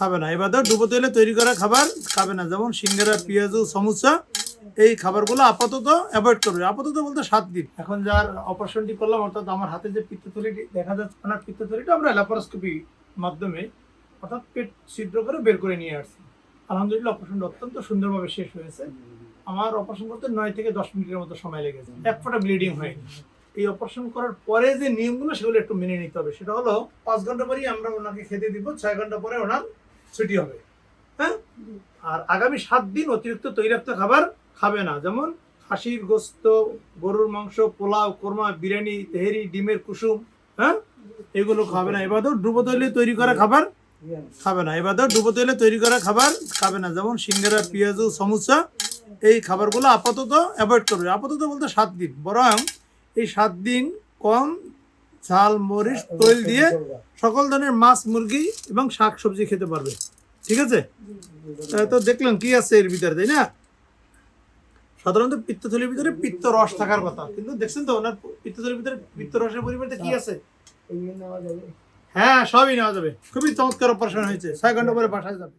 খাবে না। এবার ধর ডুবো তেলে তৈরি করা খাবার খাবে না। যেমন সিঙ্গারা, পেঁয়াজু সমুচা এই খাবারগুলো আপাতত অ্যাভয়েড করবে। আপাতত বলতে সাত দিন। এখন যার অপারেশনটি করলাম, অর্থাৎ আমার হাতে যে পিত্তথলিটি দেখা যাচ্ছে ওনার পিত্তথলিটা আমরা ল্যাপারোস্কোপি মাধ্যমে অর্থাৎ পেট ছিদ্র করে বের করে নিয়ে আসছি। আলহামদুলিল্লাহ অপারেশনটা অত্যন্ত সুন্দরভাবে শেষ হয়েছে। আমার অপারেশন করতে নয় থেকে দশ মিনিটের মতো সময় লেগেছে। এক ফোঁটা ব্লিডিং হয়নি এই অপারেশন করার পরে যে নিয়মগুলো, সেগুলো একটু মেনে নিতে হবে। সেটা হলো, পাঁচ ঘণ্টা পরেই আমরা ওনাকে খেতে দিব, ছয় ঘণ্টা পরে ওনার ছুটি হবে। হ্যাঁ? আর আগামী সাত দিন অতিরিক্ত তৈলাক্ত খাবার খাবে না। যেমন খাসির গোস্ত, গরুর মাংস, পোলাও, কোরমা, বিরিয়ানি, তেহেরি, ডিমের কুসুম হ্যাঁ? এগুলো খাবে না। এবার তো ডুবো তৈলে তৈরি করা খাবার খাবে না। এবার ডুবো তেলে তৈরি করা খাবার খাবে না। যেমন সিঙ্গারা, পেঁয়াজু, সমুচা, এই খাবারগুলো আপাতত অ্যাভয়েড করবে। আপাতত বলতে সাত দিন। বরং এই সাত দিন কম ঝাল মরিচ তৈল দিয়ে সকল ধরনের মাছ মুরগি এবং শাক সবজি খেতে পারবে। ঠিক আছে? তো দেখলাম কি আছে এর ভিতরে তাই না? সাধারণত পিত্তথলির ভিতরে পিত্ত রস থাকার কথা কিন্তু দেখছেন তো ওনার পিত্তথলির ভিতরে পিত্ত রসের পরিবর্তে কি আছে? হ্যাঁ সবই নেওয়া যাবে। খুবই চমৎকার অপারেশন হয়েছে। ছয় ঘণ্টা পরে বাসায় যাবে।